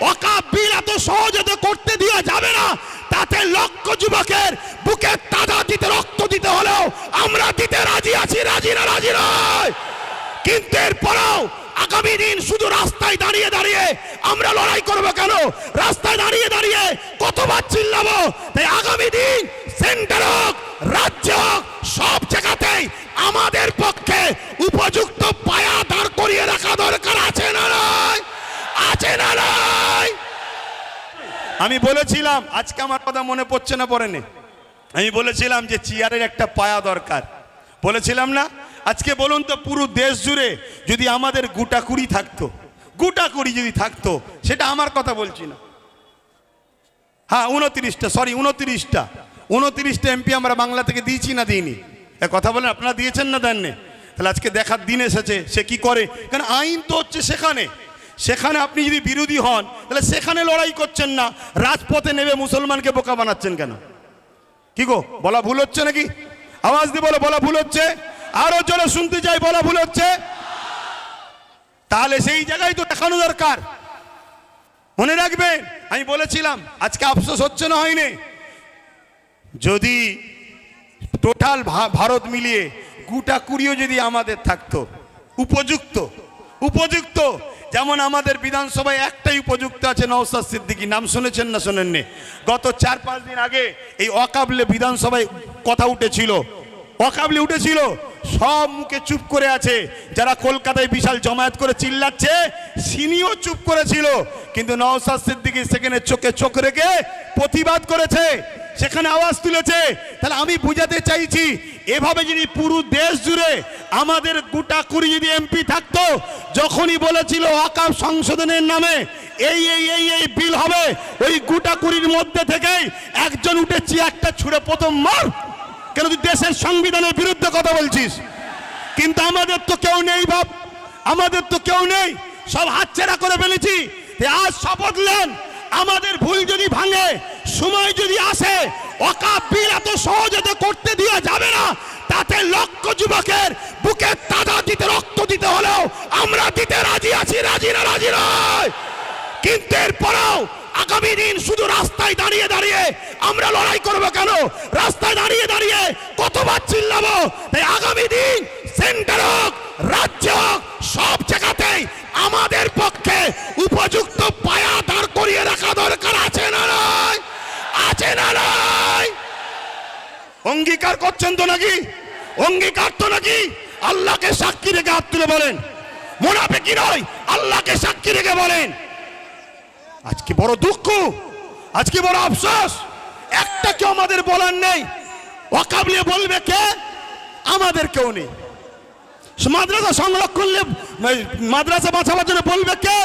অকাপ বিল এত সহজে তো করতে দেওয়া যাবে না। তাতে লক্ষ যুবকের বুকে তাজা দিতে, রক্ত দিতে হলেও আমরা দিতে রাজি আছি, রাজি না, রাজি নয়। কিন্তু এরপরেও আগামী দিন শুধু রাস্তায় দাঁড়িয়ে দাঁড়িয়ে আমরা লড়াই করব কেন? রাস্তায় দাঁড়িয়ে দাঁড়িয়ে কতবার চিল্লাবো? তাই আগামী দিন সেন্টার হোক, রাজ্য হোক, সব জায়গাতেই আমাদের পক্ষে উপযুক্ত পায়া দাঁড় করিয়ে রাখা দরকার আছে না? আমি বলেছিলাম, আজকে আমার কথা মনে পড়ছে না, পড়েনি। আমি বলেছিলাম যে চেয়ারের একটা পায়া দরকার। বলেছিলাম না? আজকে বলুন তো, পুরো দেশ জুড়ে যদি আমাদের গুটা কুড়ি থাকতো, গুটা কুড়ি যদি থাকতো, সেটা আমার কথা বলছি না। হ্যাঁ উনত্রিশটা সরি উনত্রিশটা। উনত্রিশটা এমপি আমরা বাংলা থেকে দিয়েছি না দিইনি? কথা বলেন, আপনারা দিয়েছেন না দেননি? তাহলে আজকে দেখার দিন এসেছে, সে কি করে? কারণ আইন তো হচ্ছে সেখানে। সেখানে আপনি যদি বিরোধী হন, তাহলে সেখানে লড়াই করছেন না। রাজপথে নেবে মুসলমানকে বোকা বানাচ্ছেন কেন? কি গো, বলা ভুল হচ্ছে নাকি? আওয়াজ দিয়ে বলো, বলা ভুল হচ্ছে? আরও জোরে শুনতে চাই, বলা ভুল হচ্ছে? তাহলে সেই জায়গায় তো দেখানো দরকার। মনে রাখবেন, আমি বলেছিলাম, আজকে আফসোস হচ্ছে না হয়নি? যদি টোটাল ভারত মিলিয়ে গুটা কুড়িও যদি আমাদের থাকতো, উপযুক্ত উপযুক্ত যেমন আমাদের বিধানসভায় একটাই উপযুক্ত আছে নওসাদ সিদ্দিকী। নাম শুনেছেন না শোনেননি? গত চার, পাঁচ দিন আগে এই অকাবলে বিধানসভায় কথা উঠেছিল। অকাবলে উঠেছিল। সব মুখে চুপ করে আছে। যারা কলকাতায় বিশাল জমায়েত করে চিল্লাচ্ছে, সিনিও চুপ করেছিল। কিন্তু নওসাদ সিদ্দিকী সেখানে চোখে চোখ রেখে প্রতিবাদ করেছে। সেখানে আওয়াজ তুলেছে। তাহলে আমি বুঝাতে চাইছি এভাবে যদি পুরো দেশ জুড়ে আমাদের গোটা কুড়ি যদি এমপি থাকতো, যখনই বলেছিল অকাপ সংশোধনের নামে, এই এই এই এই বিল হবে, ওই গোটা কুড়ির মধ্যে থেকেই একজন উঠে চেয়ারটা ছুড়ে প্রথম মার। কেন তুই দেশের সংবিধানের বিরুদ্ধে কথা বলছিস? কিন্তু আমাদের তো কেউ নেই ভাব আমাদের তো কেউ নেই। সব হাতছেড়া করে ফেলেছি। আজ শপথ নেন। আমাদের ভুল যদি ভাঙে, সময় যদি আসে দিন শুধু রাস্তায় দাঁড়িয়ে দাঁড়িয়ে আমরা লড়াই করব কেন? রাস্তায় দাঁড়িয়ে দাঁড়িয়ে কতবার চিল্লাবো? তাই আগামী দিন সেন্টার হোক, রাজ্য হোক, সব জায়গাতেই আমাদের পক্ষে উপযুক্ত পায়া দাঁড় করিয়ে রাখা দরকার আছে না নয় আছে না নয় অঙ্গীকার করছেন তো নাকি? অঙ্গীকার তো নাকি? আল্লাহকে সাক্ষী রেখে হাত তুলে বলেন। মোনাফে কি নয়, আল্লাহকে সাক্ষী রেখে বলেন। আজকে বড় দুঃখ, আজকে বড় আফসোস। একটা কেউ আমাদের বলার নেই অকাবলিয়ে বলবে কে? আমাদের কেউ নেই। মাদ্রাসা সংরক্ষণ মাদ্রাসা বাঁচাবার জন্য বলবে কে?